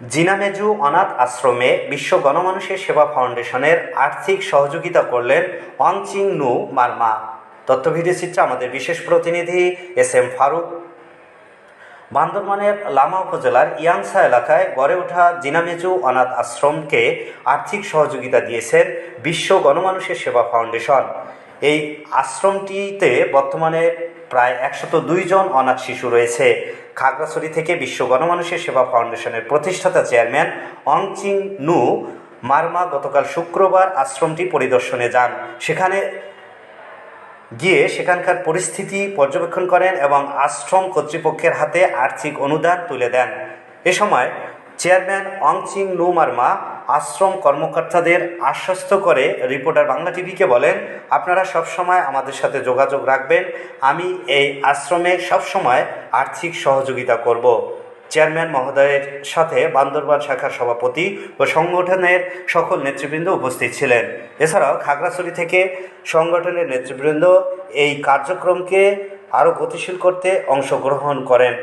জিনামেজু অনাথ আশ্রমে বিশ্ব গণমানুষের সেবা ফাউন্ডেশনের আর্থিক সহযোগিতা করলেন অনচিং নু মার্মা। তথ্য ভিডিও চিত্রে আমাদের বিশেষ প্রতিনিধি এস এম ফারুক। বান্দরবানের লামা উপজেলার ইয়াংসা এলাকায় গড়ে ওঠা জিনামেজু অনাথ আশ্রমকে আর্থিক সহযোগিতা দিয়েছেন বিশ্ব গণমানুষের সেবা ফাউন্ডেশন। এই আশ্রমটিতে বর্তমানে প্রায় একশত জন অনাথ শিশু রয়েছে। খাগড়াছড়ি থেকে বিশ্ব গণমানুষের সেবা ফাউন্ডেশনের প্রতিষ্ঠাতা চেয়ারম্যান অংচিং নু মার্মা গতকাল শুক্রবার আশ্রমটি পরিদর্শনে যান। সেখানে গিয়ে সেখানকার পরিস্থিতি পর্যবেক্ষণ করেন এবং আশ্রম কর্তৃপক্ষের হাতে আর্থিক অনুদান তুলে দেন। এ সময় চেয়ারম্যান অংচিং নু মার্মা আশ্রম কর্মকর্তাদের আশ্বস্ত করে রিপোর্টার বাংলা টিভিকে বলেন, আপনারা সবসময় আমাদের সাথে যোগাযোগ রাখবেন, আমি এই আশ্রমে সবসময় আর্থিক সহযোগিতা করব। চেয়ারম্যান মহোদয়ের সাথে বান্দরবান শাখার সভাপতি ও সংগঠনের সকল নেতৃবৃন্দ উপস্থিত ছিলেন। এছাড়াও খাগড়াছড়ি থেকে সংগঠনের নেতৃবৃন্দ এই কার্যক্রমকে আরও গতিশীল করতে অংশগ্রহণ করেন।